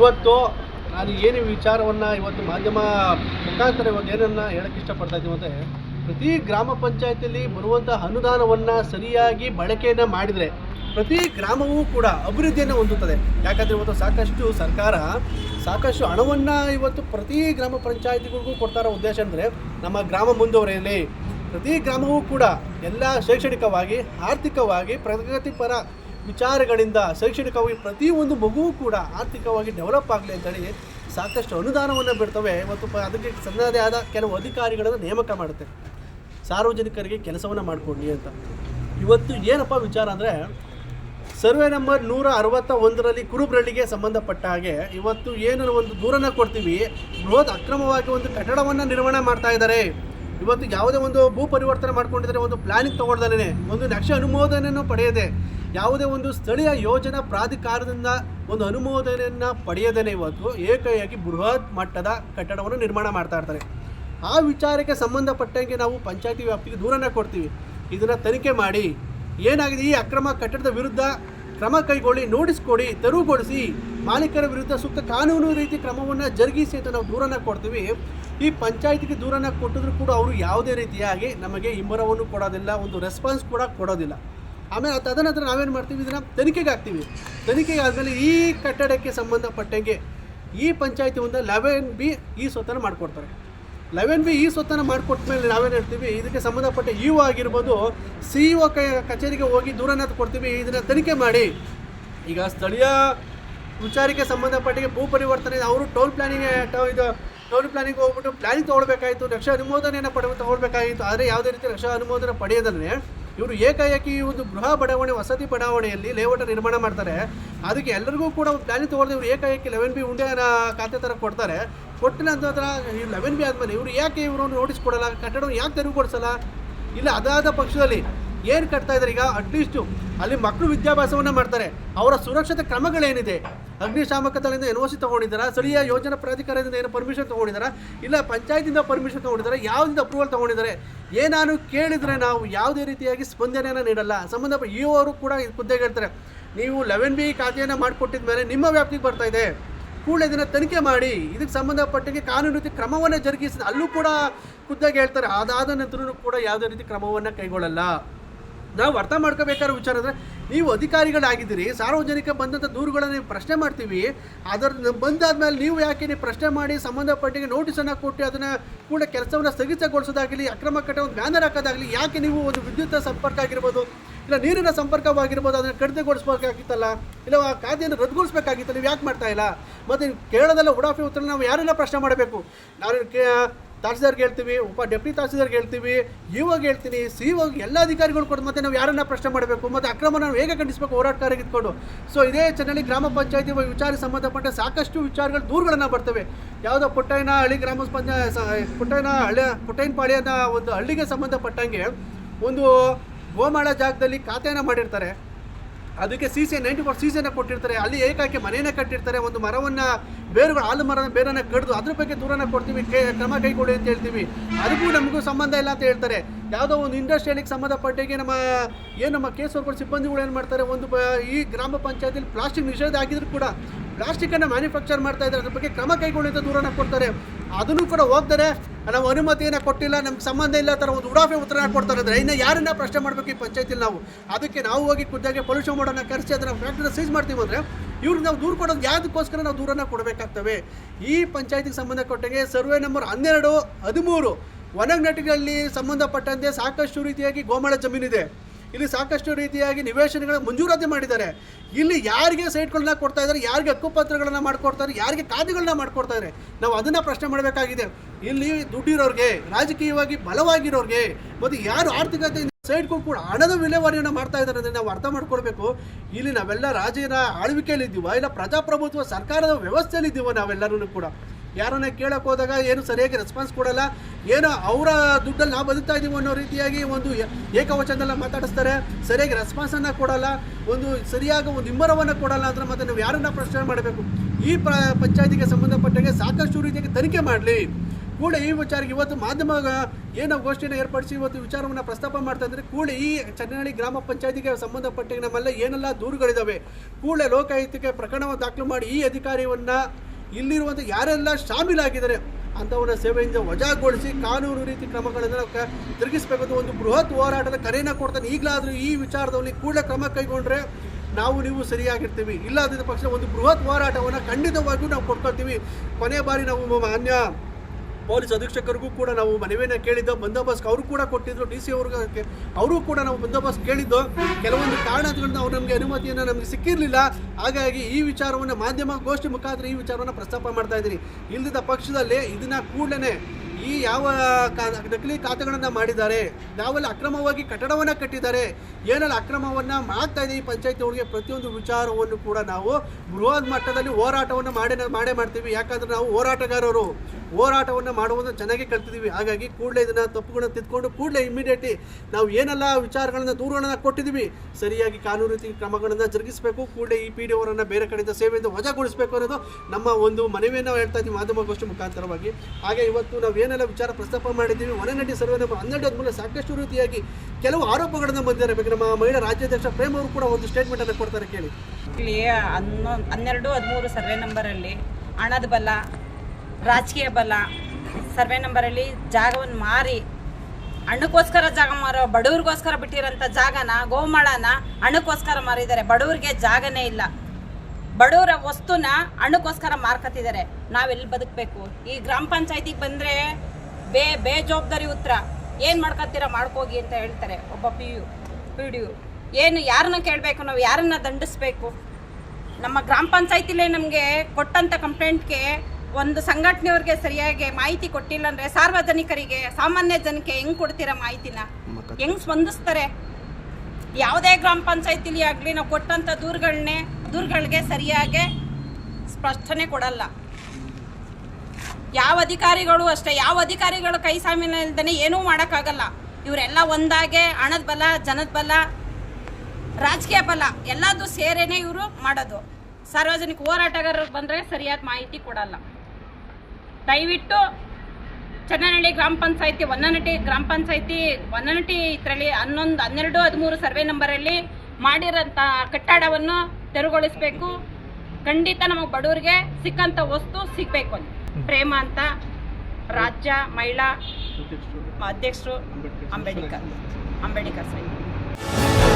ಇವತ್ತು ನಾನು ಏನು ವಿಚಾರವನ್ನು ಇವತ್ತು ಮಾಧ್ಯಮ ಮುಖಾಂತರ ಇವತ್ತು ಏನನ್ನ ಹೇಳಕ್ಕೆ ಇಷ್ಟಪಡ್ತಾ ಇದ್ದೀವಿ ಅಂದರೆ, ಪ್ರತಿ ಗ್ರಾಮ ಪಂಚಾಯತಿಯಲ್ಲಿ ಬರುವಂಥ ಅನುದಾನವನ್ನು ಸರಿಯಾಗಿ ಬಳಕೆಯನ್ನು ಮಾಡಿದರೆ ಪ್ರತಿ ಗ್ರಾಮವೂ ಕೂಡ ಅಭಿವೃದ್ಧಿಯನ್ನು ಹೊಂದುತ್ತದೆ. ಯಾಕಂದರೆ ಇವತ್ತು ಸಾಕಷ್ಟು ಸರ್ಕಾರ ಸಾಕಷ್ಟು ಹಣವನ್ನು ಇವತ್ತು ಪ್ರತಿ ಗ್ರಾಮ ಪಂಚಾಯತಿಗಳಿಗೂ ಕೊಡ್ತಾರ ಉದ್ದೇಶ ಅಂದರೆ, ನಮ್ಮ ಗ್ರಾಮ ಮುಂದುವರೆಯಲಿ. ಪ್ರತಿ ಗ್ರಾಮವೂ ಕೂಡ ಎಲ್ಲ ಶೈಕ್ಷಣಿಕವಾಗಿ, ಆರ್ಥಿಕವಾಗಿ, ಪ್ರಗತಿಪರ ವಿಚಾರಗಳಿಂದ ಶೈಕ್ಷಣಿಕವಾಗಿ ಪ್ರತಿಯೊಂದು ಮಗುವೂ ಕೂಡ ಆರ್ಥಿಕವಾಗಿ ಡೆವಲಪ್ ಆಗಲಿ ಅಂತೇಳಿ ಸಾಕಷ್ಟು ಅನುದಾನವನ್ನು ಬಿಡ್ತವೆ ಮತ್ತು ಅದಕ್ಕೆ ಸನ್ನದೇ ಆದ ಕೆಲವು ಅಧಿಕಾರಿಗಳನ್ನು ನೇಮಕ ಮಾಡುತ್ತೆ. ಸಾರ್ವಜನಿಕರಿಗೆ ಕೆಲಸವನ್ನು ಮಾಡಿಕೊಡಿ ಅಂತ. ಇವತ್ತು ಏನಪ್ಪ ವಿಚಾರ ಅಂದರೆ, ಸರ್ವೆ ನಂಬರ್ ನೂರ ಅರವತ್ತ ಒಂದರಲ್ಲಿ ಕುರುಬ್ರಳ್ಳಿಗೆ ಸಂಬಂಧಪಟ್ಟ ಹಾಗೆ ಇವತ್ತು ಏನು ಒಂದು ದೂರನ್ನು ಕೊಡ್ತೀವಿ, ಬೃಹತ್ ಅಕ್ರಮವಾಗಿ ಒಂದು ಕಟ್ಟಡವನ್ನು ನಿರ್ಮಾಣ ಮಾಡ್ತಾ ಇದ್ದಾರೆ. ಇವತ್ತು ಯಾವುದೇ ಒಂದು ಭೂ ಪರಿವರ್ತನೆ ಮಾಡ್ಕೊಂಡಿದ್ರೆ ಒಂದು ಪ್ಲಾನಿಂಗ್ ತಗೊಳ್ದಲೇ ಒಂದು ನಕ್ಷೆ ಅನುಮೋದನೆಯನ್ನು ಪಡೆಯದೆ, ಯಾವುದೇ ಒಂದು ಸ್ಥಳೀಯ ಯೋಜನಾ ಪ್ರಾಧಿಕಾರದಿಂದ ಒಂದು ಅನುಮೋದನೆಯನ್ನು ಪಡೆಯದೇ ಇವತ್ತು ಏಕಾಏಕಿ ಬೃಹತ್ ಮಟ್ಟದ ಕಟ್ಟಡವನ್ನು ನಿರ್ಮಾಣ ಮಾಡ್ತಾ ಇರ್ತಾರೆ. ಆ ವಿಚಾರಕ್ಕೆ ಸಂಬಂಧಪಟ್ಟಂಗೆ ನಾವು ಪಂಚಾಯತಿ ವ್ಯಾಪ್ತಿಗೆ ದೂರನ ಕೊಡ್ತೀವಿ. ಇದನ್ನು ತನಿಖೆ ಮಾಡಿ, ಏನಾಗಿದೆ ಈ ಅಕ್ರಮ ಕಟ್ಟಡದ ವಿರುದ್ಧ ಕ್ರಮ ಕೈಗೊಳ್ಳಿ ನೋಟಿಸ್ ಕೊಡಿ ತೆರವುಗೊಳಿಸಿ ಮಾಲೀಕರ ವಿರುದ್ಧ ಸೂಕ್ತ ಕಾನೂನು ರೀತಿ ಕ್ರಮವನ್ನು ಜರುಗಿಸಿ ಅಂತ ನಾವು ದೂರನ್ನು ಕೊಡ್ತೀವಿ. ಈ ಪಂಚಾಯತಿಗೆ ದೂರನ್ನು ಕೊಟ್ಟಿದ್ರು ಕೂಡ ಅವರು ಯಾವುದೇ ರೀತಿಯಾಗಿ ನಮಗೆ ಹಿಂಬರವನ್ನು ಕೊಡೋದಿಲ್ಲ, ಒಂದು ರೆಸ್ಪಾನ್ಸ್ ಕೂಡ ಕೊಡೋದಿಲ್ಲ. ಆಮೇಲೆ ತದನಂತರ ನಾವೇನು ಮಾಡ್ತೀವಿ ಇದನ್ನು? ತನಿಖೆಗೆ ಹಾಕ್ತೀವಿ. ತನಿಖೆಗೆ ಆದಮೇಲೆ ಈ ಕಟ್ಟಡಕ್ಕೆ ಸಂಬಂಧಪಟ್ಟಂಗೆ ಈ ಪಂಚಾಯತಿ ಒಂದು ಲೆವೆನ್ ಬಿ ಈ ಸ್ವತ್ತನ್ನು ಮಾಡಿಕೊಡ್ತಾರೆ. ಲೆವೆನ್ ಬಿ ಈ ಸ್ವತ್ತನ್ನು ಮಾಡಿಕೊಟ್ಟ ಮೇಲೆ ನಾವೇನು ಹೇಳ್ತೀವಿ, ಇದಕ್ಕೆ ಸಂಬಂಧಪಟ್ಟ ಇ ಆಗಿರ್ಬೋದು, ಸಿ ಇ ಕಚೇರಿಗೆ ಹೋಗಿ ದೂರನ ಕೊಡ್ತೀವಿ, ಇದನ್ನು ತನಿಖೆ ಮಾಡಿ. ಈಗ ಸ್ಥಳೀಯ ವಿಚಾರಕ್ಕೆ ಸಂಬಂಧಪಟ್ಟಿಗೆ ಭೂ ಪರಿವರ್ತನೆ, ಅವರು ಟೋಲ್ ಪ್ಲಾನಿಂಗ್ ಇದು ಟೋಲ್ ಪ್ಲಾನಿಂಗ್ ಹೋಗ್ಬಿಟ್ಟು ಪ್ಲಾನಿಂಗ್ ತೊಗೊಳ್ಬೇಕಾಯಿತು ರಕ್ಷಾ ಅನುಮೋದನೆಯನ್ನು ಪಡೆದು ತೊಗೊಳ್ಬೇಕಾಗಿತ್ತು. ಆದರೆ ಯಾವುದೇ ರೀತಿ ರಕ್ಷಾ ಅನುಮೋದನೆ ಪಡೆಯದಲ್ಲೇ ಇವರು ಏಕಾಏಕಿ ಒಂದು ಗೃಹ ಬಡಾವಣೆ, ವಸತಿ ಬಡಾವಣೆಯಲ್ಲಿ ಲೇಔಟ್ ನಿರ್ಮಾಣ ಮಾಡ್ತಾರೆ. ಅದಕ್ಕೆ ಎಲ್ಲರಿಗೂ ಕೂಡ ಒಂದು ಪ್ಲಾನಿಂಗ್ ತೊಗೊಳ್ದೆ ಇವರು ಏಕಾಏಕಿ ಲೆವೆನ್ ಬಿ ಉಂಡೆನ ಖಾತೆ ಥರ ಕೊಡ್ತಾರೆ. ಕೊಟ್ಟಿನ ಹತ್ರ ಈ ಲೆವೆನ್ ಬಿ ಆದಮೇಲೆ ಇವರು ಯಾಕೆ ಇವರು ನೋಟಿಸ್ ಕೊಡಲ್ಲ? ಕಟ್ಟಡವನ್ನು ಯಾಕೆ ತೆರವುಗೊಳಿಸಲ್ಲ? ಇಲ್ಲ, ಅದಾದ ಪಕ್ಷದಲ್ಲಿ ಏನು ಕಟ್ತಾ ಇದ್ದಾರೆ ಈಗ? ಅಟ್ಲೀಸ್ಟು ಅಲ್ಲಿ ಮಕ್ಕಳು ವಿದ್ಯಾಭ್ಯಾಸವನ್ನು ಮಾಡ್ತಾರೆ. ಅವರ ಸುರಕ್ಷತೆ ಕ್ರಮಗಳೇನಿದೆ? ಅಗ್ನಿಶಾಮಕ ದಳದಿಂದ ಎನ್ ಒ ಸಿ ತೊಗೊಂಡಿದ್ದಾರಾ? ಸ್ಥಳೀಯ ಯೋಜನಾ ಪ್ರಾಧಿಕಾರದಿಂದ ಏನು ಪರ್ಮಿಷನ್ ತೊಗೊಂಡಿದ್ದಾರಾ? ಇಲ್ಲ ಪಂಚಾಯತಿಂದ ಪರ್ಮಿಷನ್ ತೊಗೊಂಡಿದ್ದಾರೆ? ಯಾವುದಿಂದ ಅಪ್ರೂವಲ್ ತೊಗೊಂಡಿದ್ದಾರೆ? ಏನಾನು ಕೇಳಿದರೆ ನಾವು ಯಾವುದೇ ರೀತಿಯಾಗಿ ಸ್ಪಂದನೆಯನ್ನು ನೀಡಲ್ಲ. ಸಂಬಂಧಪಟ್ಟ ಇ ಅವರು ಕೂಡ ಖುದ್ದಾಗಿ ಹೇಳ್ತಾರೆ. ನೀವು ಲೆವೆನ್ ಬಿ ಖಾತೆಯನ್ನು ಮಾಡಿಕೊಟ್ಟಿದ ಮೇಲೆ ನಿಮ್ಮ ವ್ಯಾಪ್ತಿಗೆ ಬರ್ತಾ ಇದೆ. ಕೂಡಲೇ ಇದನ್ನು ತನಿಖೆ ಮಾಡಿ. ಇದಕ್ಕೆ ಸಂಬಂಧಪಟ್ಟಂಗೆ ಕಾನೂನು ರೀತಿ ಕ್ರಮವನ್ನು ಜರುಗಿಸಿ ಅಲ್ಲೂ ಕೂಡ ಖುದ್ದಾಗಿ ಹೇಳ್ತಾರೆ. ಅದಾದ ನಂತರನೂ ಕೂಡ ಯಾವುದೇ ರೀತಿ ಕ್ರಮವನ್ನು ಕೈಗೊಳ್ಳಲ್ಲ. ನಾವು ಅರ್ಥ ಮಾಡ್ಕೋಬೇಕಾದ ವಿಚಾರ ಅಂದರೆ ನೀವು ಅಧಿಕಾರಿಗಳಾಗಿದ್ದೀರಿ, ಸಾರ್ವಜನಿಕ ಬಂದಂಥ ದೂರುಗಳನ್ನು ನೀವು ಪ್ರಶ್ನೆ ಮಾಡ್ತೀವಿ ಅದರ ಬಂದಾದ್ಮೇಲೆ ನೀವು ಯಾಕೆ ನೀವು ಪ್ರಶ್ನೆ ಮಾಡಿ ಸಂಬಂಧಪಟ್ಟಿಗೆ ನೋಟಿಸನ್ನು ಕೊಟ್ಟು ಅದನ್ನು ಕೂಡ ಕೆಲಸವನ್ನು ಸ್ಥಗಿತಗೊಳಿಸೋದಾಗಲಿ, ಅಕ್ರಮ ಕಟ್ಟ ಒಂದು ಬ್ಯಾನರ್ ಹಾಕೋದಾಗಲಿ, ಯಾಕೆ ನೀವು ಒಂದು ವಿದ್ಯುತ್ ಸಂಪರ್ಕ ಆಗಿರ್ಬೋದು, ಇಲ್ಲ ನೀರಿನ ಸಂಪರ್ಕವಾಗಿರ್ಬೋದು ಅದನ್ನು ಕಡಿತಗೊಳಿಸ್ಬೇಕಾಗಿತ್ತಲ್ಲ ಇಲ್ಲ ಆ ಖಾತೆಯನ್ನು ರದ್ದುಗೊಳಿಸ್ಬೇಕಾಗಿತ್ತು ನೀವು ಯಾಕೆ ಮಾಡ್ತಾ ಇಲ್ಲ? ಮತ್ತು ಕೇಳೋದಲ್ಲ ಉಡಾಫಿ ಉತ್ತರ ನಾವು ಯಾರೆಲ್ಲ ಪ್ರಶ್ನೆ ಮಾಡಬೇಕು? ನಾನು ತಹಸೀಲ್ದಾರ್ಗೆ ಹೇಳ್ತೀವಿ, ಉಪ ಡೆಪ್ಟಿ ತಹಸೀಲ್ದಾರ್ಗೆ ಹೇಳ್ತೀವಿ ಇವಾಗ ಹೇಳ್ತೀನಿ, ಸಿ ಇವಾಗ ಎಲ್ಲ ಅಧಿಕಾರಿಗಳು ಕೊಟ್ಟು ಮತ್ತೆ ನಾವು ಯಾರನ್ನ ಪ್ರಶ್ನೆ ಮಾಡಬೇಕು, ಮತ್ತು ಅಕ್ರಮ ನಾವು ಹೇಗೆ ಖಂಡಿಸಬೇಕು ಹೋರಾಟಕಾರಿಗೆ ಇದ್ಕೊಂಡು. ಸೊ ಇದೇ ಚೆನ್ನಲ್ಲಿ ಗ್ರಾಮ ಪಂಚಾಯತಿ ವಿಚಾರ ಸಂಬಂಧಪಟ್ಟ ಸಾಕಷ್ಟು ವಿಚಾರಗಳು ದೂರುಗಳನ್ನು ಬರ್ತವೆ. ಯಾವುದೋ ಪುಟ್ಟಯ್ಯನ ಹಳ್ಳಿ ಗ್ರಾಮ ಪಂಚಾಯತ್ ಪುಟ್ಟಯ್ಯನ ಹಳ್ಳಿ ಪುಟ್ಟಯ್ಯನಪಾಳ್ಯದ ಒಂದು ಹಳ್ಳಿಗೆ ಸಂಬಂಧಪಟ್ಟಂಗೆ ಒಂದು ಗೋಮಾಳ ಜಾಗದಲ್ಲಿ ಖಾತೆಯನ್ನು ಮಾಡಿರ್ತಾರೆ. ಅದಕ್ಕೆ ಸೀಸೆ ನೈಂಟಿ ಫೋರ್ ಸೀಸೆನ ಕೊಟ್ಟಿರ್ತಾರೆ. ಅಲ್ಲಿ ಏಕಾಕೆ ಮನೆಯನ್ನ ಕಟ್ಟಿರ್ತಾರೆ. ಒಂದು ಮರವನ್ನು, ಬೇರುಗಳು, ಹಾಲು ಮರದ ಬೇರನ್ನ ಕಡಿದು ಅದ್ರ ಬಗ್ಗೆ ದೂರನ ಕೊಡ್ತೀವಿ. ಕೇ, ಕ್ರಮ ಕೈಗೊಳ್ಳಿ ಅಂತ ಹೇಳ್ತೀವಿ. ಅದಕ್ಕೂ ನಮಗೂ ಸಂಬಂಧ ಇಲ್ಲ ಅಂತ ಹೇಳ್ತಾರೆ. ಯಾವುದೋ ಒಂದು ಇಂಡಸ್ಟ್ರಿಯಲಿಗೆ ಸಂಬಂಧಪಟ್ಟಿಗೆ ನಮ್ಮ, ಏನು ನಮ್ಮ ಕೇಸರ್ಗಳು ಸಿಬ್ಬಂದಿಗಳು ಏನು ಮಾಡ್ತಾರೆ? ಒಂದು ಈ ಗ್ರಾಮ ಪಂಚಾಯತಿಲಿ ಪ್ಲಾಸ್ಟಿಕ್ ನಿಷೇಧ ಆಗಿದ್ರು ಕೂಡ ಪ್ಲಾಸ್ಟಿಕನ್ನು ಮ್ಯಾನುಫ್ಯಾಕ್ಚರ್ ಮಾಡ್ತಾ ಇದ್ದಾರೆ. ಅದ್ರ ಬಗ್ಗೆ ಕ್ರಮ ಕೈಗೊಳ್ಳಿ ಅಂತ ದೂರನ ಕೊಡ್ತಾರೆ. ಅದನ್ನು ಕೂಡ ಹೋಗ್ತಾರೆ. ನಾವು ಅನುಮತಿಯನ್ನು ಕೊಟ್ಟಿಲ್ಲ, ನಮ್ಗೆ ಸಂಬಂಧ ಇಲ್ಲ ಥರ ಒಂದು ಉಡಾಫೆ ಉತ್ತರ ಕೊಡ್ತಾರೆ ಅಂದರೆ ಇನ್ನು ಯಾರನ್ನ ಪ್ರಶ್ನೆ ಮಾಡಬೇಕು ಈ ಪಂಚಾಯತಿಲಿ ನಾವು. ಅದಕ್ಕೆ ನಾವು ಹೋಗಿ ಖುದ್ದಾಗಿ ಪೊಲ್ಯೂಷನ್ ಮಾಡೋಣ ಕರೆಸಿ, ಅದನ್ನು ಫ್ಯಾಕ್ಟ್ರಿನ ಸೀಸ್ ಮಾಡ್ತೀವಿ ಅಂದರೆ ಇವ್ರಿಗೆ ನಾವು ದೂರು ಕೊಡೋದು ಯಾವುದಕ್ಕೋಸ್ಕರ ನಾವು ದೂರನ್ನು ಕೊಡಬೇಕಾಗ್ತವೆ. ಈ ಪಂಚಾಯತಿಗೆ ಸಂಬಂಧಪಟ್ಟಂಗೆ ಸರ್ವೆ ನಂಬರ್ ಹನ್ನೆರಡು, ಹದಿಮೂರು ಒಣಗ್ನಟಿಗಳಲ್ಲಿ ಸಂಬಂಧಪಟ್ಟಂತೆ ಸಾಕಷ್ಟು ರೀತಿಯಾಗಿ ಗೋಮಾಳ ಜಮೀನಿದೆ. ಇಲ್ಲಿ ಸಾಕಷ್ಟು ರೀತಿಯಾಗಿ ನಿವೇಶನಗಳನ್ನು ಮಂಜೂರಾತಿ ಮಾಡಿದ್ದಾರೆ. ಇಲ್ಲಿ ಯಾರಿಗೆ ಸೈಟ್ಗಳನ್ನ ಕೊಡ್ತಾ ಇದ್ದಾರೆ, ಯಾರಿಗೆ ಹಕ್ಕುಪತ್ರಗಳನ್ನ ಮಾಡ್ಕೊಡ್ತಾರೆ ಯಾರಿಗೆ ಖಾತೆಗಳನ್ನ ಮಾಡ್ಕೊಡ್ತಾ ಇದ್ದಾರೆ, ನಾವು ಅದನ್ನು ಪ್ರಶ್ನೆ ಮಾಡಬೇಕಾಗಿದೆ. ಇಲ್ಲಿ ದುಡ್ಡಿರೋರಿಗೆ, ರಾಜಕೀಯವಾಗಿ ಬಲವಾಗಿರೋರಿಗೆ, ಮತ್ತು ಯಾರು ಆರ್ಥಿಕತೆ ಸೈಡ್ಗೂ ಕೂಡ ಹಣದ ವಿಲೇವಾರಿಯನ್ನು ಮಾಡ್ತಾ ಇದ್ದಾರೆ ಅಂದರೆ ನಾವು ಅರ್ಥ ಮಾಡ್ಕೊಳ್ಬೇಕು. ಇಲ್ಲಿ ನಾವೆಲ್ಲ ರಾಜ್ಯದ ಆಳ್ವಿಕೆಯಲ್ಲಿ ಇದ್ದೀವ ಇಲ್ಲ ಪ್ರಜಾಪ್ರಭುತ್ವ ಸರ್ಕಾರದ ವ್ಯವಸ್ಥೆಯಲ್ಲಿ ಇದ್ದೀವ ನಾವೆಲ್ಲರೂ ಕೂಡ. ಯಾರನ್ನ ಕೇಳಕ್ಕೆ ಹೋದಾಗ ಏನು ಸರಿಯಾಗಿ ರೆಸ್ಪಾನ್ಸ್ ಕೊಡಲ್ಲ. ಏನೋ ಅವರ ದುಡ್ಡಲ್ಲಿ ನಾವು ಬದುಕ್ತಾ ಇದ್ದೀವಿ ಅನ್ನೋ ರೀತಿಯಾಗಿ ಒಂದು ಏಕವಚನದಲ್ಲ ಮಾತಾಡಿಸ್ತಾರೆ. ಸರಿಯಾಗಿ ರೆಸ್ಪಾನ್ಸನ್ನು ಕೊಡಲ್ಲ. ಒಂದು ಸರಿಯಾಗಿ ಒಂದು ಹಿಂಬರವನ್ನು ಕೊಡಲ್ಲ ಅಂದ್ರೆ ಮತ್ತೆ ನಾವು ಯಾರನ್ನ ಪ್ರಶ್ನೆ ಮಾಡಬೇಕು? ಈ ಪ್ರ, ಪಂಚಾಯತಿಗೆ ಸಂಬಂಧಪಟ್ಟಂಗೆ ಸಾಕಷ್ಟು ರೀತಿಯಾಗಿ ತನಿಖೆ ಮಾಡಲಿ. ಕೂಡ ಈ ವಿಚಾರಕ್ಕೆ ಇವತ್ತು ಮಾಧ್ಯಮ ಏನೋ ಗೋಷ್ಠಿಯನ್ನು ಏರ್ಪಡಿಸಿ ಇವತ್ತು ವಿಚಾರವನ್ನು ಪ್ರಸ್ತಾಪ ಮಾಡ್ತಾ ಇದ್ರೆ ಕೂಡಲೇ ಈ ಚನ್ನಹಳ್ಳಿ ಗ್ರಾಮ ಪಂಚಾಯತಿಗೆ ಸಂಬಂಧಪಟ್ಟ ನಮ್ಮೆಲ್ಲ ಏನೆಲ್ಲ ದೂರುಗಳಿದ್ದಾವೆ ಕೂಡಲೇ ಲೋಕಾಯುಕ್ತಕ್ಕೆ ಪ್ರಕರಣವನ್ನು ದಾಖಲು ಮಾಡಿ ಈ ಅಧಿಕಾರಿಯನ್ನ ಇಲ್ಲಿರುವಂಥ ಯಾರೆಲ್ಲ ಶಾಮೀಲಾಗಿದ್ದಾರೆ ಅಂಥವನ್ನ ಸೇವೆಯಿಂದ ವಜಾಗೊಳಿಸಿ ಕಾನೂನು ರೀತಿ ಕ್ರಮಗಳನ್ನು ನಾವು ಒಂದು ಬೃಹತ್ ಹೋರಾಟದ ಕರೆಯನ್ನು ಕೊಡ್ತಾನೆ. ಈಗಲಾದರೂ ಈ ವಿಚಾರದಲ್ಲಿ ಕೂಡಲೇ ಕ್ರಮ ಕೈಗೊಂಡ್ರೆ ನಾವು ನೀವು ಸರಿಯಾಗಿರ್ತೀವಿ. ಇಲ್ಲದಿದ್ದ ಪಕ್ಷ ಒಂದು ಬೃಹತ್ ಹೋರಾಟವನ್ನು ಖಂಡಿತವಾಗಿಯೂ ನಾವು ಕೊಟ್ಕೊಳ್ತೀವಿ ಕೊನೆ ಬಾರಿ ನಾವು ಮಾನ್ಯ ಪೊಲೀಸ್ ಅಧೀಕ್ಷಕರಿಗೂ ಕೂಡ ನಾವು ಮನವಿಯನ್ನು ಕೇಳಿದ್ದೋ, ಬಂದೋಬಸ್ತ್ ಅವರು ಕೂಡ ಕೊಟ್ಟಿದ್ರು, ಡಿ ಸಿ ಅವ್ರಿಗೆ ಅವರು ಕೂಡ ನಾವು ಬಂದೋಬಸ್ತ್ ಕೇಳಿದ್ದು, ಕೆಲವೊಂದು ಕಾರಣಗಳಿಂದ ಅವ್ರು ನಮಗೆ ಅನುಮತಿಯನ್ನು ನಮಗೆ ಸಿಕ್ಕಿರಲಿಲ್ಲ. ಹಾಗಾಗಿ ಈ ವಿಚಾರವನ್ನು ಮಾಧ್ಯಮ ಗೋಷ್ಠಿ ಮುಖಾಂತರ ಈ ವಿಚಾರವನ್ನು ಪ್ರಸ್ತಾಪ ಮಾಡ್ತಾ ಇದ್ದೀನಿ. ಇಲ್ಲದ ಪಕ್ಷದಲ್ಲಿ ಇದನ್ನ ಕೂಡಲೇ ಈ ಯಾವ ನಕಲಿ ಖಾತೆಗಳನ್ನು ಮಾಡಿದ್ದಾರೆ ಯಾವೆಲ್ಲ ಅಕ್ರಮವಾಗಿ ಕಟ್ಟಡವನ್ನು ಕಟ್ಟಿದ್ದಾರೆ, ಏನೆಲ್ಲ ಅಕ್ರಮವನ್ನು ಮಾಡ್ತಾ ಇದೆ ಈ ಪಂಚಾಯತ್ ಅವ್ರಿಗೆ ಪ್ರತಿಯೊಂದು ವಿಚಾರವನ್ನು ಕೂಡ ನಾವು ಬೃಹತ್ ಮಟ್ಟದಲ್ಲಿ ಹೋರಾಟವನ್ನು ಮಾಡೇ ಮಾಡೇ ಮಾಡ್ತೀವಿ. ಯಾಕಂದ್ರೆ ನಾವು ಹೋರಾಟಗಾರರು. ಹೋರಾಟವನ್ನು ಮಾಡುವುದನ್ನು ಚೆನ್ನಾಗಿ ಕಲ್ತಿದ್ದೀವಿ. ಹಾಗಾಗಿ ಕೂಡಲೇ ಇದನ್ನು ತಪ್ಪುಗಳನ್ನು ತಿದ್ಕೊಂಡು ಕೂಡಲೇ ಇಮಿಡಿಯೇಟ್ಲಿ ನಾವು ಏನೆಲ್ಲ ವಿಚಾರಗಳನ್ನು, ದೂರುಗಳನ್ನು ಕೊಟ್ಟಿದ್ದೀವಿ, ಸರಿಯಾಗಿ ಕಾನೂನು ರೀತಿ ಕ್ರಮಗಳನ್ನು ಜರುಗಿಸಬೇಕು. ಕೂಡಲೇ ಈ ಪಿ ಡಿ ಅವರನ್ನು ಬೇರೆ ಕಡೆಯಿಂದ ಸೇವೆಯಿಂದ ವಜಾಗೊಳಿಸಬೇಕು ಅನ್ನೋದು ನಮ್ಮ ಒಂದು ಮನವಿಯನ್ನು ಹೇಳ್ತಾ ಇದ್ದೀವಿ. ಮಾಧ್ಯಮಗೋಷ್ಠಿ ಮುಖಾಂತರವಾಗಿ. ಹಾಗೆ ಇವತ್ತು ನಾವು ಏನೆಲ್ಲ ವಿಚಾರ ಪ್ರಸ್ತಾಪ ಮಾಡಿದ್ದೀವಿ ಒಳನಡಿ ಸರ್ವೆ ನಂಬರ್ ಹನ್ನೆರಡು ಹದಿಮೂರು ಸಾಕಷ್ಟು ರೀತಿಯಾಗಿ ಕೆಲವು ಆರೋಪಗಳನ್ನು ಬಂದಿದ್ದಾರೆ. ಬೇಕು ನಮ್ಮ ಮಹಿಳಾ ರಾಜ್ಯಾಧ್ಯಕ್ಷ ಪ್ರೇಮ್ ಅವರು ಕೂಡ ಒಂದು ಸ್ಟೇಟ್ಮೆಂಟನ್ನು ಕೊಡ್ತಾರೆ ಕೇಳಿ. ಇಲ್ಲಿ ಹನ್ನೊಂದು ಹನ್ನೆರಡು, ಹದಿಮೂರು ಸರ್ವೆ ನಂಬರಲ್ಲಿ ಹಣದ ಬಲ, ರಾಜಕೀಯ ಬಲ, ಸರ್ವೆ ನಂಬರಲ್ಲಿ ಜಾಗವನ್ನು ಮಾರಿ, ಹಣಕ್ಕೋಸ್ಕರ ಜಾಗ ಮಾರೋ, ಬಡವ್ರಿಗೋಸ್ಕರ ಬಿಟ್ಟಿರೋಂಥ ಜಾಗನ, ಗೋಮಾಳನ ಹಣಕ್ಕೋಸ್ಕರ ಮಾರಿದ್ದಾರೆ. ಬಡವ್ರಿಗೆ ಜಾಗನೇ ಇಲ್ಲ. ಬಡವರ ವಸ್ತುನ ಹಣಕ್ಕೋಸ್ಕರ ಮಾರ್ಕತ್ತಿದ್ದಾರೆ. ನಾವೆಲ್ಲಿ ಬದುಕಬೇಕು? ಈ ಗ್ರಾಮ ಪಂಚಾಯತಿಗೆ ಬಂದರೆ ಬೇ ಬೇಜವಾಬ್ದಾರಿ ಉತ್ತರ ಏನು ಮಾಡ್ಕೊತೀರಾ ಮಾಡ್ಕೋಗಿ ಅಂತ ಹೇಳ್ತಾರೆ ಒಬ್ಬ P U P D U ಏನು ಯಾರನ್ನ ಕೇಳಬೇಕು? ನಾವು ಯಾರನ್ನ ದಂಡಿಸ್ಬೇಕು? ನಮ್ಮ ಗ್ರಾಮ ಪಂಚಾಯತಿಲೇ ನಮಗೆ ಕೊಟ್ಟಂಥ ಕಂಪ್ಲೇಂಟ್ಗೆ ಒಂದು ಸಂಘಟನೆಯವ್ರಿಗೆ ಸರಿಯಾಗಿ ಮಾಹಿತಿ ಕೊಟ್ಟಿಲ್ಲ ಅಂದರೆ ಸಾರ್ವಜನಿಕರಿಗೆ ಸಾಮಾನ್ಯ ಜನಕ್ಕೆ ಹೆಂಗೆ ಕೊಡ್ತೀರಾ ಮಾಹಿತಿನ? ಹೆಂಗೆ ಸ್ಪಂದಿಸ್ತಾರೆ? ಯಾವುದೇ ಗ್ರಾಮ ಪಂಚಾಯತಿಲಿ ಆಗಲಿ ನಾವು ಕೊಟ್ಟಂಥ ದೂರುಗಳನ್ನೇ ದೂರುಗಳಿಗೆ ಸರಿಯಾಗಿ ಸ್ಪಷ್ಟನೆ ಕೊಡಲ್ಲ. ಯಾವ ಅಧಿಕಾರಿಗಳು ಅಷ್ಟೇ, ಯಾವ ಅಧಿಕಾರಿಗಳು ಕೈ ಸಾಮಿನ ಇಲ್ದೇ ಏನೂ ಮಾಡೋಕ್ಕಾಗಲ್ಲ. ಇವರೆಲ್ಲ ಒಂದಾಗೆ ಹಣದ ಬಲ, ಜನದ ಬಲ, ರಾಜಕೀಯ ಬಲ ಎಲ್ಲದೂ ಸೇರೇನೆ ಇವರು ಮಾಡೋದು. ಸಾರ್ವಜನಿಕ ಹೋರಾಟಗಾರರು ಬಂದರೆ ಸರಿಯಾದ ಮಾಹಿತಿ ಕೊಡಲ್ಲ. ದಯವಿಟ್ಟು ಚನ್ನನಹಳ್ಳಿ ಗ್ರಾಮ ಪಂಚಾಯತಿ ಹೊನ್ನನಟಿ ಗ್ರಾಮ ಪಂಚಾಯತಿ ಹೊನ್ನನಟಿ ಇದರಲ್ಲಿ ಹನ್ನೊಂದು, ಹನ್ನೆರಡು, ಹದಿಮೂರು ಸರ್ವೆ ನಂಬರಲ್ಲಿ ಮಾಡಿರೋಂಥ ಕಟ್ಟಡವನ್ನು ತೆರವುಗೊಳಿಸಬೇಕು. ಖಂಡಿತ ನಮಗೆ ಬಡವರಿಗೆ ಸಿಕ್ಕಂತ ವಸ್ತು ಸಿಗಬೇಕು ಅಂತ ಪ್ರೇಮ ಅಂತ ರಾಜ್ಯ ಮಹಿಳಾ ಅಧ್ಯಕ್ಷರು. ಅಂಬೇಡ್ಕರ್ ಅಂಬೇಡ್ಕರ್ ಸೈನ್